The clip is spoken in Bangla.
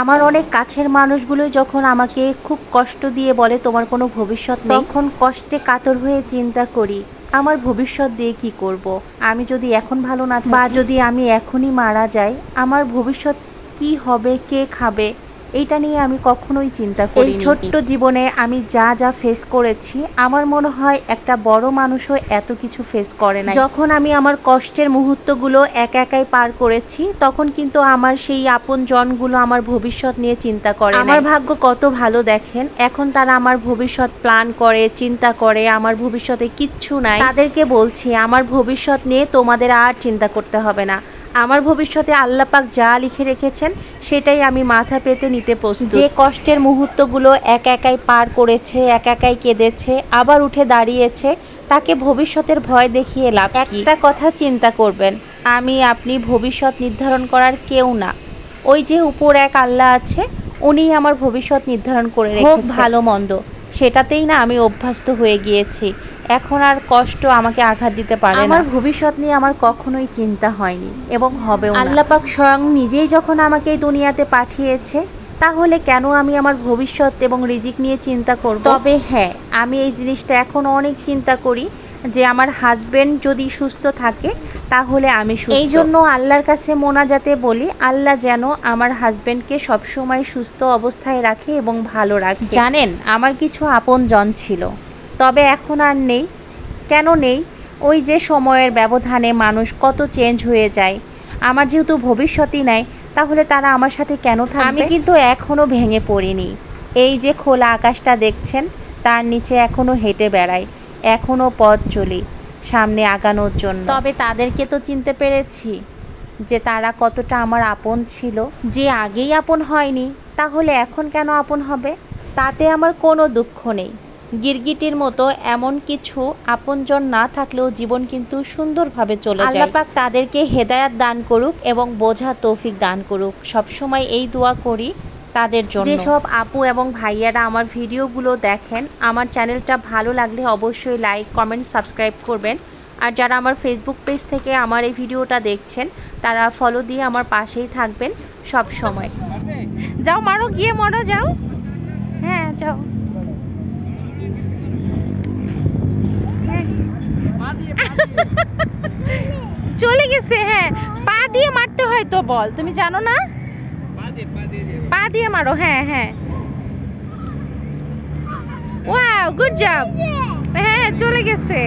আমার অনেক কাছের মানুষগুলো যখন আমাকে খুব কষ্ট দিয়ে বলে তোমার কোনো ভবিষ্যৎ নেই, তখন কষ্টে কাতর হয়ে চিন্তা করি, আমার ভবিষ্যৎ দিয়ে কি করব। আমি যদি এখন ভালো না বা যদি আমি এখনই মারা যাই, আমার ভবিষ্যৎ কি হবে, কে খাবে এইটা নিয়ে আমি কখনোই চিন্তা করি এই ছোট্ট জীবনে আমি যা যা ফেস করেছি আমার মনে হয় একটা বড় মানুষও এত কিছু ফেস করে না যখন আমি আমার কষ্টের মুহূর্তগুলো একা একাই পার করেছি তখন কিন্তু আমার সেই আপন জনগুলো আমার ভবিষ্যৎ নিয়ে চিন্তা করে আমার ভাগ্য কত ভালো দেখেন এখন তারা আমার ভবিষ্যৎ প্ল্যান করে চিন্তা করে আমার ভবিষ্যতে কিচ্ছু নাই। তাদেরকে বলছি আমার ভবিষ্যৎ নিয়ে তোমাদের আর চিন্তা করতে হবে না। আমার ভবিষ্যতে আল্লাহ পাক যা লিখে রেখেছেন সেটাই আমি মাথা পেতে নিতে প্রস্তুত। যে কষ্টের মুহূর্তগুলো একা একাই পার করেছে একা একাই কেঁদেছে আবার উঠে দাঁড়িয়েছে তাকে ভবিষ্যতের ভয় দেখিয়ে লাভ একটা কথা চিন্তা করবেন আমি আপনি ভবিষ্যৎ নির্ধারণ করার কেউ না। ওই যে উপর এক আল্লাহ আছে উনিই আমার ভবিষ্যৎ নির্ধারণ করে রেখেছে। ভালো মন্দ সেটাতেই না আমি অভ্যস্ত হয়ে গিয়েছি। এখন আর কষ্ট আমাকে আঘাত দিতে পারে না। আমার ভবিষ্যৎ নিয়ে আমার কখনোই চিন্তা হয়নি এবং হবে না। আল্লাহ পাক স্বয়ং নিজেই যখন আমাকে এই দুনিয়াতে পাঠিয়েছে তাহলে কেন আমি আমার ভবিষ্যৎ এবং রিজিক নিয়ে চিন্তা করব? তবে হ্যাঁ আমি এই জিনিসটা এখন অনেক চিন্তা করি যে আমার হাজবেন্ড যদি সুস্থ থাকে তাহলে আমি সুস্থ। এই জন্য আল্লাহর কাছে মোনাজাতে বলি আল্লাহ যেন আমার হাজবেন্ডকে সবসময় সুস্থ অবস্থায় রাখে এবং ভালো রাখে। জানেন আমার কিছু আপন জন ছিল। তবে এখন আর নেই। কেন নেই? ওই যে সময়ের ব্যবধানে মানুষ কত চেঞ্জ হয়ে যায়। আমার যেহেতু ভবিষ্যতই নাই তাহলে তারা আমার সাথে কেন থাকবে? আমি কিন্তু এখনও ভেঙে পড়িনি। এই যে খোলা আকাশটা দেখছেন তার নিচে এখনও হেঁটে বেড়াই। এখনও পথ চলি সামনে আগানোর জন্য। তবে তাদেরকে তো চিনতে পেরেছি যে তারা কতটা আমার আপন ছিল। যে আগেই আপন হয়নি তাহলে এখন কেন আপন হবে? তাতে আমার কোনো দুঃখ নেই। গিরগিটির মতো এমন কিছু আপনজন না থাকলেও জীবন কিন্তু সুন্দরভাবে চলে যায়। আল্লাহ পাক তাদেরকে হেদায়াত দান করুক এবং বোঝা তৌফিক দান করুক। সবসময় এই দোয়া করি তাদের জন্য। যেসব আপু এবং ভাইয়ারা আমার ভিডিওগুলো দেখেন আমার চ্যানেলটা ভালো লাগলে অবশ্যই লাইক কমেন্ট সাবস্ক্রাইব করবেন। আর যারা আমার ফেসবুক পেজ থেকে আমার এই ভিডিওটা দেখছেন তারা ফলো দিয়ে আমার পাশেই থাকবেন সব সময় যাও মারো গিয়ে মারো যাও। হ্যাঁ যাও। চলে গেছে হ্যাঁ। পা দিয়ে মারতে হয় তো বল, তুমি জানো না? পা দিয়ে মারো হ্যাঁ হ্যাঁ। ওয়াও গুড জব হ্যাঁ চলে গেছে।